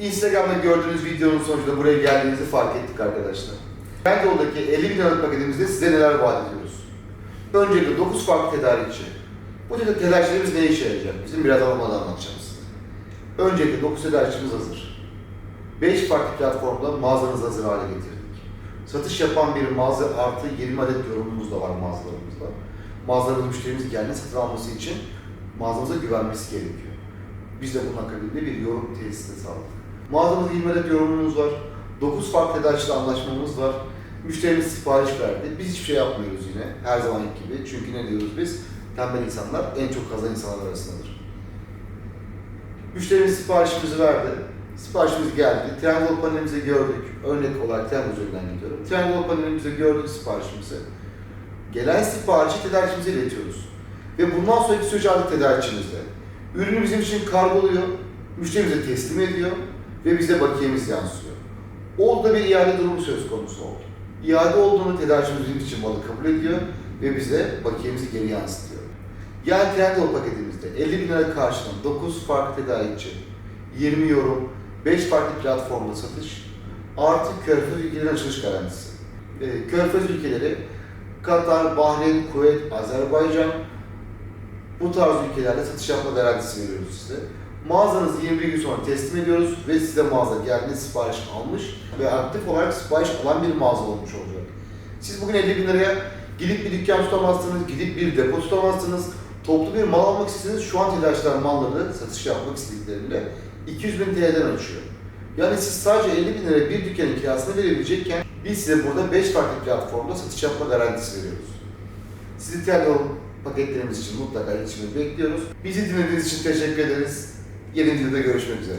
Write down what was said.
Instagram'da gördüğünüz videonun sonucunda buraya geldiğinizi fark ettik arkadaşlar. Trendyol'daki 50 bin liralık paketimizde size neler vaat ediyoruz? Öncelikle 9 farklı tedarikçi. Bu teda- tedarikçilerimiz ne işe yarayacak? Bizim biraz almadan anlatacağım size. Öncelikle 9 tedarikçimiz hazır. 5 farklı platformda mağazanızı hazır hale getirdik. Satış yapan bir mağaza artı 20 adet yorumumuz da var mağazalarımızda. Mağazalarımız müşterimiz geldiğinde satın alması için mağazamıza güvenmesi gerekiyor. Biz de bunun akabinde bir yorum tesisi sağladık. Mağazamızda 20 adet yorumumuz var. 9 farklı tedarikçiyle anlaşmamız var. Müşterimiz sipariş verdi. Biz hiçbir şey yapmıyoruz yine her zamanki gibi. Çünkü ne diyoruz biz? Tembel insanlar en çok kazanan insanlar arasındadır. Müşterimiz siparişimizi verdi. Siparişimiz geldi. Trendyol panelimizi gördük. Örnek olarak Trendyol üzerinden gidiyorum. Trendyol panelimizi gördük siparişimizi. Gelen siparişi tedarikçimize iletiyoruz. Ve bundan sonraki süreç artık tedarikçimizde. Ürünü bizim için kargoluyor, müşterimize teslim ediyor ve bize bakiyemiz yansıyor. Orada bir iade durumu söz konusu oldu. İade olduğunu tedarikçimiz için malı kabul ediyor ve bize bakiyemizi geri yansıtıyor. Yani Trendyol paketimizde 50 bin lira karşılığında 9 farklı tedarikçi, 20 yorum, 5 farklı platformda satış, artı Körfez ülkelerinin açılış garantisi. Ee, Körfez ülkeleri Katar, Bahreyn, Kuveyt, Azerbaycan bu tarz ülkelerde satış yapma garantisi veriyoruz size. Mağazanızı 21 gün sonra teslim ediyoruz ve size mağaza geldiğinde sipariş almış ve aktif olarak sipariş alan bir mağaza olmuş olacak. Siz bugün 50 bin liraya gidip bir dükkan tutamazsınız, gidip bir depo tutamazsınız. Toplu bir mal almak isteseniz şu an tedarikçiler malları satış yapmak istediklerinde 200 bin TL'den açıyor. Yani siz sadece 50 bin liraya bir dükkanın kirasını verebilecekken biz size burada 5 farklı platformda satış yapma garantisi veriyoruz. Sizi Trendyol paketlerimiz için mutlaka iletişimi bekliyoruz. Bizi dinlediğiniz için teşekkür ederiz. Yeni videoda görüşmek üzere.